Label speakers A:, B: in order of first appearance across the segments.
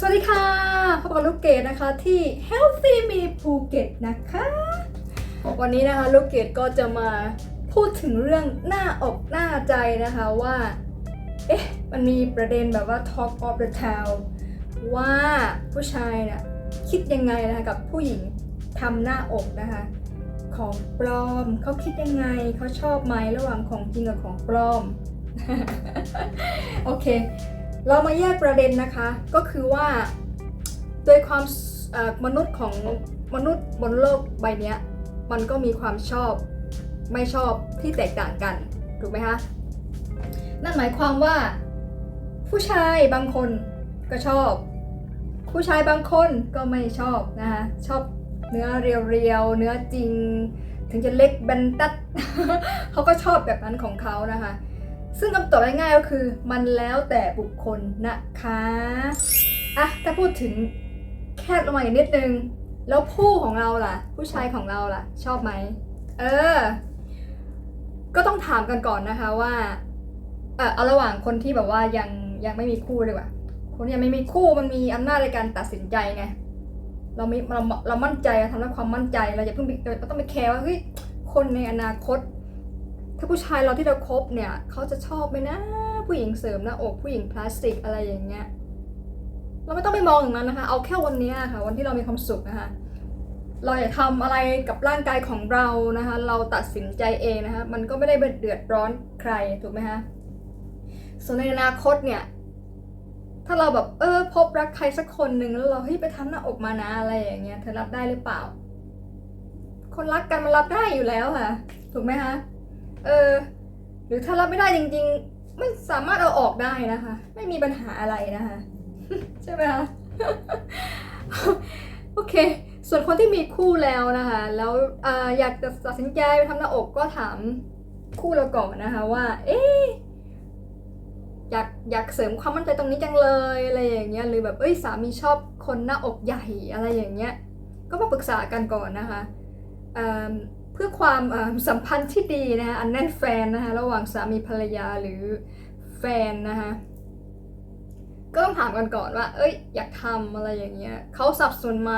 A: สวัสดีค่ะพบกับลูกเกดนะคะที่ Healthy Me ภูเก็ตนะคะ วันนี้นะคะลูกเกดก็จะมาพูดถึงเรื่องหน้าอกหน้าใจนะคะว่า เอ๊ะ มันมีประเด็นแบบว่า Talk of the Town ว่าผู้ชายเนี่ยคิดยังไงนะคะกับผู้หญิงทำหน้าอกนะคะ ของปลอมเขาคิดยังไงเขาชอบไหมระหว่างของจริงกับของปลอม โอเค เรามาแยกประเด็นนะคะก็คือว่าโดยความมนุษย์ของมนุษย์บนโลกใบนี้มันก็มีความชอบไม่ชอบที่แตกต่างกันถูกไหมคะนั่นหมายความว่า ผู้ชายบางคนก็ชอบ ผู้ชายบางคนก็ไม่ชอบนะคะชอบเนื้อเรียวๆเนื้อจริง ถึงจะเล็กแบนตัดเขาก็ชอบแบบนั้นของเขานะคะ ซึ่งคำตอบง่ายๆก็คือ มันแล้วแต่บุคคลนะคะอะถ้าพูดถึงแคบลงมาอีกนิดนึง แล้วผู้ของเราล่ะ ผู้ชายของเราล่ะ ชอบไหมเออ ก็ต้องถามกันก่อนนะคะว่าเออเอาระหว่างคนที่แบบว่ายังยังไม่มีคู่ดีกว่าคนที่ยังไม่มีคู่มันมีอำนาจในการตัดสินใจไงเราไม่เราเรามั่นใจเราทำด้วยความมั่นใจเราจะเพิ่งเราต้องไปแคร์ว่าเฮ้ยคนในอนาคต ถ้าผู้ชายเราที่เราคบเนี่ยเขาจะชอบไหมนะ ผู้หญิงเสริมหน้าอกผู้หญิงพลาสติกอะไรอย่างเงี้ยเราไม่ต้องไปมองอย่างนั้นนะคะ เอาแค่วันนี้ค่ะ วันที่เรามีความสุขนะคะ เราอยากทำอะไรกับร่างกายของเรานะคะ เราตัดสินใจเองนะคะ มันก็ไม่ได้เดือดร้อนใครถูกไหมคะส่วนในอนาคตเนี่ย ถ้าเราแบบเออพบรักใครสักคนหนึ่งแล้วเราเฮ้ยไปทำหน้าอกมานะอะไรอย่างเงี้ยเธอรับได้หรือเปล่า คนรักกันมันรับได้อยู่แล้วค่ะ ถูกไหมคะ เออ หรือถ้ารับไม่ได้จริงๆไม่สามารถเอาออกได้นะคะ ไม่มีปัญหาอะไรนะคะ ใช่ไหมคะ โอเค ส่วนคนที่มีคู่แล้วนะคะ แล้วออยากจะตัดสินใจไปทำหน้าอกก็ถามคู่เราก่อนนะคะว่า เอ๊ะอยากอยากเสริมความมั่นใจตรงนี้จังเลยอะไรอย่างเงี้ยหรือแบบเอ้ยสามีชอบคนหน้าอกใหญ่อะไรอย่างเงี้ย ก็มาปรึกษากันก่อนนะคะอ่า พื่อความสัมพันธ์ที่ดีนะคะอันแน่นแฟนนะคะระหว่างสามีภรรยาหรือแฟนนะคะก็ต้องถามกันก่อนว่า เอ้ย อยากทำอะไรอย่างเงี้ยเขาสับสนไหม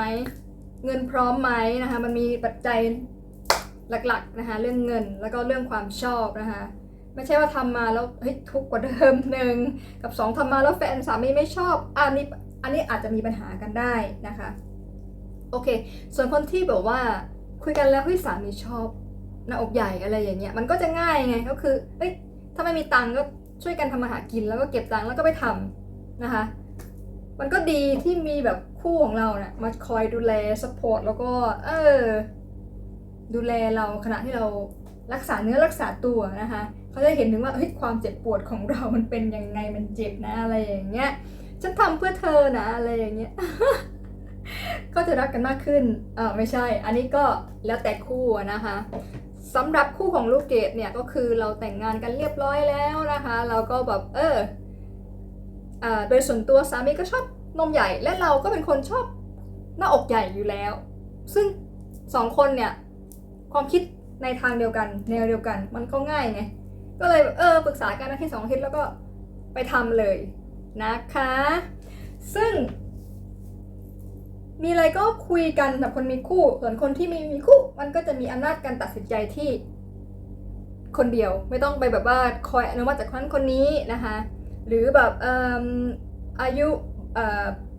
A: เงินพร้อมไหมนะคะ มันมีปัจจัยหลักๆนะคะ เรื่องเงินแล้วก็เรื่องความชอบนะคะ ไม่ใช่ว่าทำมาแล้วเฮ้ยทุกกว่าเดิมหนึ่งกับสองทำมาแล้วแฟนสามีไม่ชอบอันนี้อันนี้อาจจะมีปัญหากันได้นะคะ โอเค ส่วนคนที่แบบว่า คุยกันแล้วเฮ้ยสามีชอบหน้าอกใหญ่อะไรอย่างเงี้ยมันก็จะง่ายไงก็คือเอ้ยถ้าไม่มีตังค์ก็ช่วยกันทำมาหากินแล้วก็เก็บตังค์แล้วก็ไปทำนะคะ มันก็ดีที่มีแบบคู่ของเราเนะ่ยมาคอยดูแลสปอร์ตแล้วก็เออดูแลเราขณะที่เรารักษาเนื้อรักษาตัวนะคะเขาจะเห็นถึงว่าเฮ้ยความเจ็บปวดของเรามันเป็นยังไงมันเจ็บนะอะไรอย่างเงี้ยฉันทำเพื่อเธอนะอะไรอย่างเงี้ย ก็จะรักกันมากขึ้นเออไม่ใช่ อันนี้ก็แล้วแต่คู่นะคะสำหรับคู่ของลูกเกดเนี่ยก็คือเราแต่งงานกันเรียบร้อยแล้วนะคะ เราก็แบบเอออ่อโดยส่วนตัวสามีก็ชอบนมใหญ่และเราก็เป็นคนชอบหน้าอกใหญ่อยู่แล้ว ซึ่งสองคนเนี่ยความคิดในทางเดียวกันแนวเดียวกันมันก็ง่ายไงก็เลยเออปรึกษากันนะที่สองอาทิตย์แล้วก็ไปทำเลยนะคะ ซึ่ง มีอะไรก็คุยกันแบบคนมีคู่ ส่วนคนที่ไม่มีคู่ มันก็จะมีอำนาจการตัดสินใจที่ คนเดียวไม่ต้องไปแบบว่าคอยอนุมัติจากคนนั้นคนนี้นะคะ หรือแบบอายุ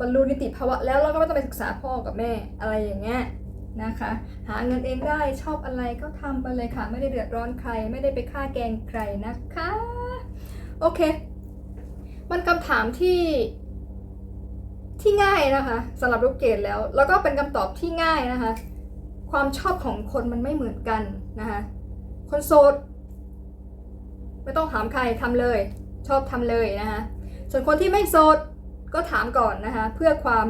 A: บรรลุนิติภาวะแล้วเราก็ไม่ต้องไปศึกษาพ่อกับแม่อะไรอย่างเงี้ยนะคะ หาเงินเองได้ชอบอะไรก็ทำไปเลยค่ะ ไม่ได้เดือดร้อนใคร ไม่ได้ไปฆ่าแกงใครนะคะ โอเค มันคำถามที่ ที่ง่ายนะคะสำหรับลูกเกดแล้ว แล้วก็เป็นคำตอบที่ง่ายนะคะ ความชอบของคนมันไม่เหมือนกันนะคะ คนโสดไม่ต้องถามใครทำเลย ชอบทำเลยนะคะ ส่วนคนที่ไม่โสดก็ถามก่อนนะคะ เพื่อความ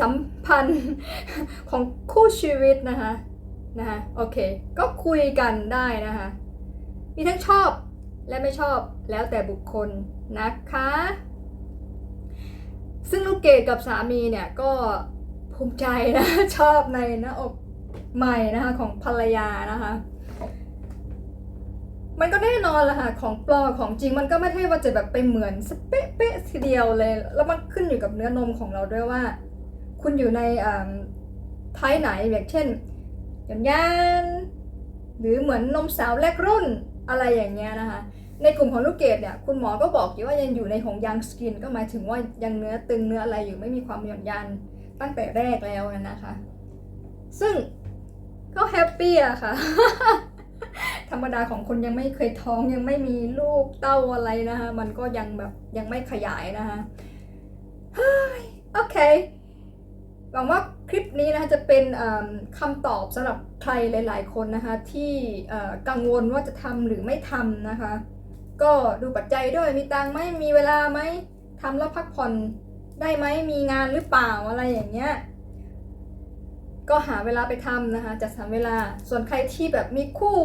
A: สัมพันธ์ของคู่ชีวิตนะคะนะคะโอเค ก็คุยกันได้นะคะ มีทั้งชอบและไม่ชอบแล้วแต่บุคคลนะคะ ซึ่งลูกเกดกับสามีเนี่ยก็ภูมิใจนะชอบในหน้าอกใหม่นะคะของภรรยานะคะ มันก็แน่นอนละค่ะของปลอของจริงมันก็ไม่ใช่ว่าจะแบบไปเหมือนสเป๊ะเป๊ะทีเดียวเลย แล้วมันขึ้นอยู่กับเนื้อนมของเราด้วยว่า คุณอยู่ในไทยไหนอย่างเช่นหย่อนยานหรือเหมือนนมสาวแรกรุ่น อะไรอย่างเงี้ยนะคะ ในกลุ่มของลูกเกดเนี่ยคุณหมอก็บอกอยู่ว่ายังอยู่ในของยังสกิน ก็หมายถึงว่ายังเนื้อตึงเนื้ออะไรอยู่ไม่มีความหย่อนยานตั้งแต่แรกแล้วนะคะ ซึ่งก็แฮปปี้อะค่ะ ธรรมดาของคนยังไม่เคยท้องยังไม่มีลูกเต้าอะไรนะคะ มันก็ยังแบบยังไม่ขยายนะคะโอเค หวังว่าคลิปนี้นะคะจะเป็นคำตอบสำหรับใครหลาย ๆ คนนะคะที่กังวลว่าจะทำหรือไม่ทำนะคะ ก็ดูปัจจัยด้วยมีตังไหมมีเวลาไหมทำแล้วพักผ่อนได้ไหมมีงานหรือเปล่าอะไรอย่างเงี้ยก็หาเวลาไปทำนะคะจัดสรรเวลาส่วนใครที่แบบมีคู่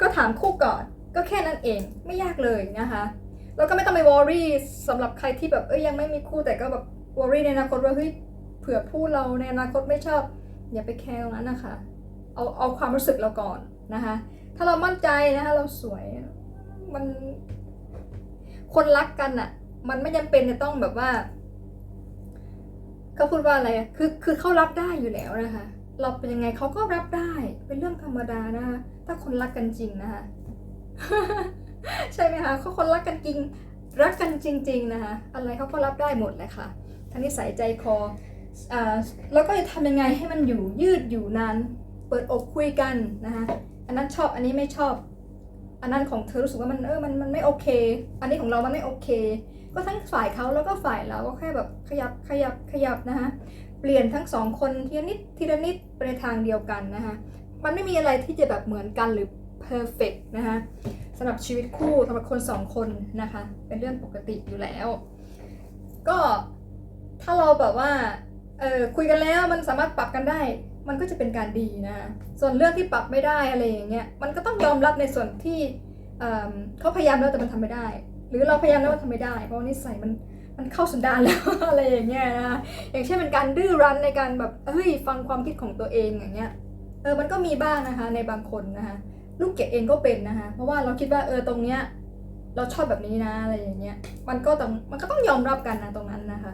A: ก็ถามคู่ก่อน ก็แค่นั้นเองไม่ยากเลยนะคะแล้วก็ไม่ต้องไปวอรี่สำหรับใครที่แบบเอ้ยยังไม่มีคู่แต่ก็แบบวอรี่ในอนาคตว่าเฮ้ย ผื่อผู้เราในอนาคตไม่ชอบ อย่าไปแคร์ตรงนั้นนะคะ เอาเอาความรู้สึกเราก่อนนะคะ ถ้าเรามั่นใจนะคะเราสวยมัน คนรักกันอะมันไม่จำเป็นจะต้องแบบว่าเขาพูดว่าอะไรคือคือเขารับได้อยู่แล้วนะคะ เราเป็นยังไงเขาก็รับได้ เป็นเรื่องธรรมดานะคะถ้าคนรักกันจริงนะคะใช่ไหมคะเขาคนรักกันจริง รักกันจริง ๆ นะคะ อะไรเขาก็รับได้หมดเลยค่ะทั้งนิสัยใจคอ แล้วก็จะทำยังไงให้มันอยู่ยืดอยู่นาน เปิดอกคุยกันนะคะอันนั้นชอบอันนี้ไม่ชอบ อันนั้นของเธอรู้สึกว่ามันเออมันมันไม่โอเค อันนี้ของเรามันไม่โอเค ก็ทั้งฝ่ายเขาแล้วก็ฝ่ายเราก็แค่แบบขยับขยับขยับนะคะเปลี่ยนทั้งสองคนทีละนิดทีละนิดไปในทางเดียวกันนะคะมันไม่มีอะไรที่จะแบบเหมือนกันหรือ perfect นะคะสำหรับชีวิตคู่สำหรับคนสองคนนะคะ เป็นเรื่องปกติอยู่แล้ว ก็ถ้าเราแบบว่า เออคุยกันแล้วมันสามารถปรับกันได้ มันก็จะเป็นการดีนะ ส่วนเรื่องที่ปรับไม่ได้อะไรอย่างเงี้ยมันก็ต้องยอมรับในส่วนที่เเขาพยายามแล้วแต่มันทำไม่ได้ หรือเราพยายามแล้วมันทำไม่ได้ เพราะว่านิสัยมันมันเข้าสันดานแล้วอะไรอย่างเงี้ยนะอย่างเช่นเป็นการดื้อรั้นในการแบบเฮ้ยฟังความคิดของตัวเองอย่างเงี้ยเออมันก็มีบ้างนะคะในบางคนนะคะลูกเกดเองก็เป็นนะคะเพราะว่าเราคิดว่าเออตรงเนี้ยเราชอบแบบนี้นะอะไรอย่างเงี้ยมันก็ต้องมันก็ต้องยอมรับกันนะตรงนั้นนะคะ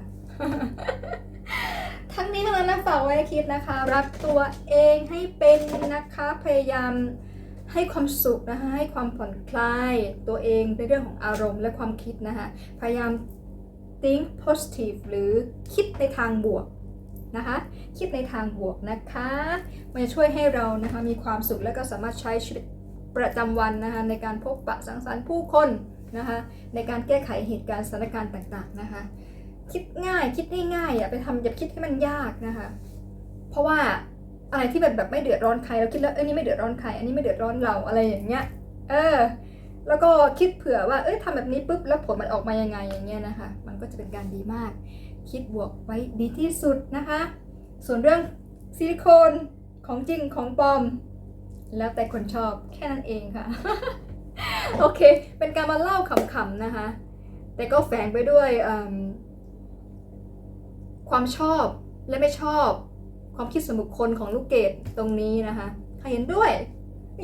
A: ทั้งนี้ทั้งนั้นนะฝากไว้คิดนะคะ รักตัวเองให้เป็นนะคะพยายามให้ความสุขนะคะให้ความผ่อนคลายตัวเองในเรื่องของอารมณ์และความคิดนะคะพยายาม think positive หรือคิดในทางบวกนะคะคิดในทางบวกนะคะมันจะช่วยให้เรานะคะมีความสุขและก็สามารถใช้ชีวิตประจำวันนะคะในการพบปะสังสรรค์ผู้คนนะคะในการแก้ไขเหตุการณ์สถานการณ์ต่างๆนะคะ คิดง่าย คิดง่ายๆอย่าไปทำอย่าคิดให้มันยากนะคะ เพราะว่าอะไรที่แบบแบบไม่เดือดร้อนใครเราคิดแล้วเอ้ยนี่ไม่เดือดร้อนใครอันนี้ไม่เดือดร้อนเราอะไรอย่างเงี้ย เออ แล้วก็คิดเผื่อว่าเอ้ยทำแบบนี้ปุ๊บแล้วผลมันออกมายังไงอย่างเงี้ยนะคะ มันก็จะเป็นการดีมาก คิดบวกไว้ดีที่สุดนะคะ ส่วนเรื่องซิลิโคนของจริงของปลอม แล้วแต่คนชอบแค่นั้นเองค่ะ โอเค เป็นการมาเล่าขำๆนะคะ แต่ก็แฝงไปด้วยอ ความชอบและไม่ชอบ ความคิดส่วนบุคคลของลูกเกดตรงนี้นะคะใครเห็นด้วย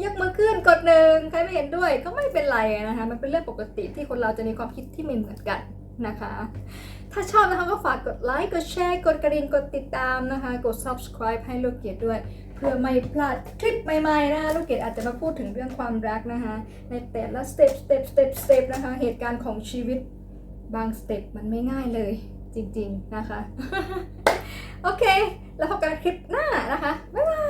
A: ยกมือขึ้นกดหนึ่งใครไม่เห็นด้วยก็ไม่เป็นไรนะคะ มันเป็นเรื่องปกติที่คนเราจะมีความคิดที่ไม่เหมือนกันนะคะ ถ้าชอบนะคะก็ฝากกดไลค์กดแชร์กดกระดิ่งกดติดตามนะคะ กด subscribe ให้ลูกเกดด้วย เพื่อไม่พลาดคลิปใหม่ๆนะคะลูกเกดอาจจะมาพูดถึงเรื่องความรักนะคะ ในแต่ละสเต็ปสเต็ปสเต็ปสเต็ปนะคะ เหตุการณ์ของชีวิตบางสเต็ปมันไม่ง่ายเลย จริง ๆ นะคะ โอเค แล้วพบกันคลิปหน้านะคะ บ๊ายบาย